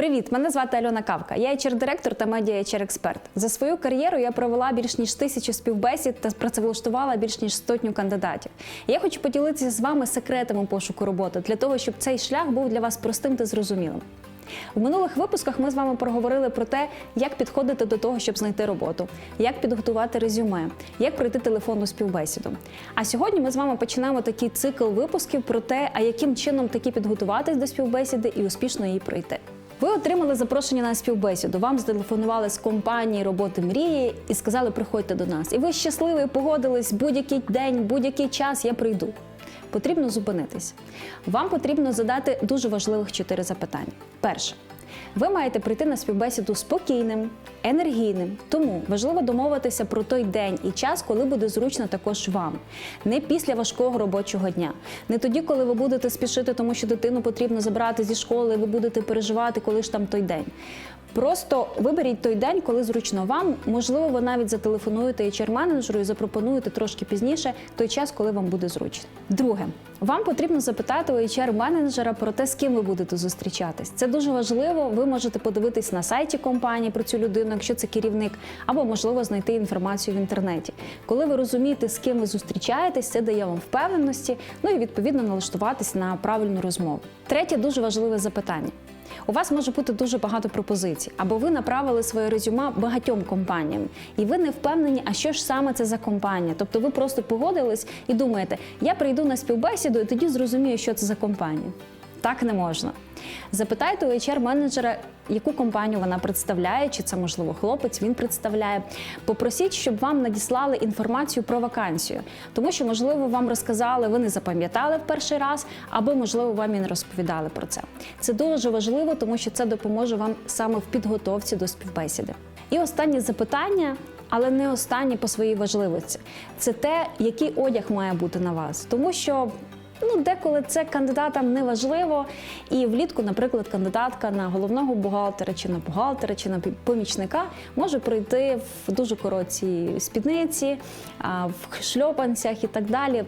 Привіт, мене звати Альона Кавка. Я HR-директор та медіа HR експерт За свою кар'єру я провела більш ніж тисячу співбесід та працевлаштувала більш ніж сотню кандидатів. Я хочу поділитися з вами секретами пошуку роботи для того, щоб цей шлях був для вас простим та зрозумілим. У минулих випусках ми з вами проговорили про те, як підходити до того, щоб знайти роботу, як підготувати резюме, як пройти телефонну співбесіду. А сьогодні ми з вами починаємо такий цикл випусків про те, а яким чином таки підготуватись до співбесіди і успішно її пройти. Ви отримали запрошення на співбесіду. Вам зателефонували з компанії роботи мрії і сказали, приходьте до нас. І ви щасливі, погодились будь-який день, будь-який час я прийду. Потрібно зупинитись. Вам потрібно задати дуже важливих чотири запитання. Перше. Ви маєте прийти на співбесіду спокійним, енергійним. Тому важливо домовитися про той день і час, коли буде зручно також вам. Не після важкого робочого дня, не тоді, коли ви будете спішити, тому що дитину потрібно забрати зі школи, і ви будете переживати, коли ж там той день. Просто виберіть той день, коли зручно вам. Можливо, ви навіть зателефонуєте HR-менеджеру і запропонуєте трошки пізніше той час, коли вам буде зручно. Друге, вам потрібно запитати у HR-менеджера про те, з ким ви будете зустрічатись. Це дуже важливо. Ви можете подивитись на сайті компанії про цю людину, якщо це керівник, або можливо знайти інформацію в інтернеті. Коли ви розумієте, з ким ви зустрічаєтесь, це дає вам впевненості, ну і відповідно налаштуватись на правильну розмову. Третє дуже важливе запитання. У вас може бути дуже багато пропозицій, або ви направили своє резюме багатьом компаніям, і ви не впевнені, а що ж саме це за компанія. Тобто ви просто погодились і думаєте, я прийду на співбесіду і тоді зрозумію, що це за компанія. Так не можна. Запитайте у HR-менеджера, яку компанію вона представляє, чи це можливо хлопець, він представляє. Попросіть, щоб вам надіслали інформацію про вакансію, тому що, можливо, вам розказали, ви не запам'ятали в перший раз, або можливо вам і не розповідали про це. Це дуже важливо, тому що це допоможе вам саме в підготовці до співбесіди. І останнє запитання. Але не останнє по своїй важливості. Це те, який одяг має бути на вас, тому що Ну, деколи це кандидатам не важливо. І влітку, наприклад, кандидатка на головного бухгалтера чи на бухгалтера, чи на помічника може пройти в дуже короткій спідниці, в шльопанцях і так далі.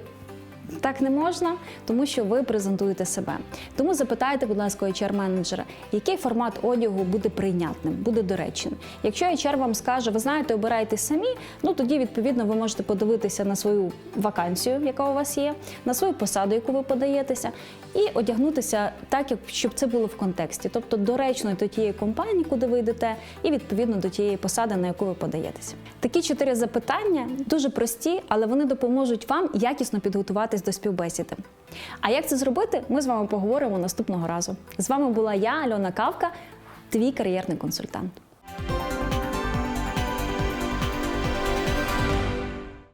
Так не можна, тому що ви презентуєте себе. Тому запитайте, будь ласка, HR-менеджера, який формат одягу буде прийнятним, буде доречним. Якщо HR вам скаже, ви знаєте, обирайте самі, ну тоді відповідно ви можете подивитися на свою вакансію, яка у вас є, на свою посаду, яку ви подаєтеся, і одягнутися так, як щоб це було в контексті, тобто доречно до тієї компанії, куди ви йдете, і відповідно до тієї посади, на яку ви подаєтеся. Такі чотири запитання дуже прості, але вони допоможуть вам якісно підготуватись до співбесіди. А як це зробити, ми з вами поговоримо наступного разу. З вами була я, Альона Кавка, твій кар'єрний консультант.